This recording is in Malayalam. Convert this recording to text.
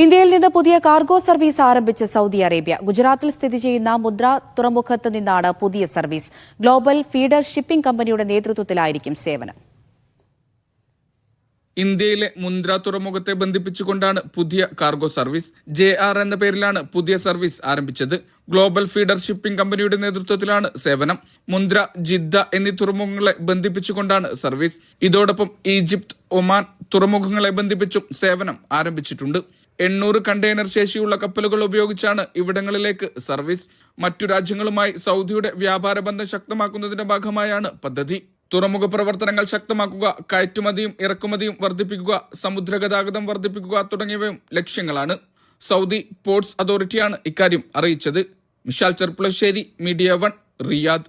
ഇന്ത്യയിൽ നിന്ന് പുതിയ കാർഗോ സർവീസ് ആരംഭിച്ച സൗദി അറേബ്യ. ഗുജറാത്തിൽ സ്ഥിതി ചെയ്യുന്ന മുദ്ര തുറമുഖത്ത് നിന്നാണ് പുതിയ സർവീസ്. ഗ്ലോബൽ ഫീഡർ ഷിപ്പിംഗ് കമ്പനിയുടെ നേതൃത്വത്തിലായിരിക്കും സേവനം. ഇന്ത്യയിലെ മുന്ദ്ര തുറമുഖത്തെ ബന്ധിപ്പിച്ചുകൊണ്ടാണ് പുതിയ കാർഗോ സർവീസ്. ജെ ആർ എന്ന പേരിലാണ് പുതിയ സർവീസ് ആരംഭിച്ചത്. ഗ്ലോബൽ ഫീഡർ ഷിപ്പിംഗ് കമ്പനിയുടെ നേതൃത്വത്തിലാണ് സേവനം. മുന്ദ്ര ജിദ്ദ എന്നീ തുറമുഖങ്ങളെ ബന്ധിപ്പിച്ചുകൊണ്ടാണ് സർവീസ്. ഇതോടൊപ്പം ഈജിപ്ത് ഒമാൻ തുറമുഖങ്ങളെ ബന്ധിപ്പിച്ചും സേവനം ആരംഭിച്ചിട്ടുണ്ട്. എണ്ണൂറ് കണ്ടെയ്നർ ശേഷിയുള്ള കപ്പലുകൾ ഉപയോഗിച്ചാണ് ഇവിടങ്ങളിലേക്ക് സർവീസ്. മറ്റു രാജ്യങ്ങളുമായി സൗദിയുടെ വ്യാപാര ബന്ധം ശക്തമാക്കുന്നതിന്റെ ഭാഗമായാണ് പദ്ധതി. തുറമുഖ പ്രവർത്തനങ്ങൾ ശക്തമാക്കുക കയറ്റുമതിയും ഇറക്കുമതിയും വർദ്ധിപ്പിക്കുക സമുദ്ര ഗതാഗതം വർദ്ധിപ്പിക്കുക തുടങ്ങിയവയും ലക്ഷ്യങ്ങളാണ്. സൗദി പോർട്സ് അതോറിറ്റിയാണ് ഇക്കാര്യം അറിയിച്ചത്. Mishal Cherpulassery media one Riyadh.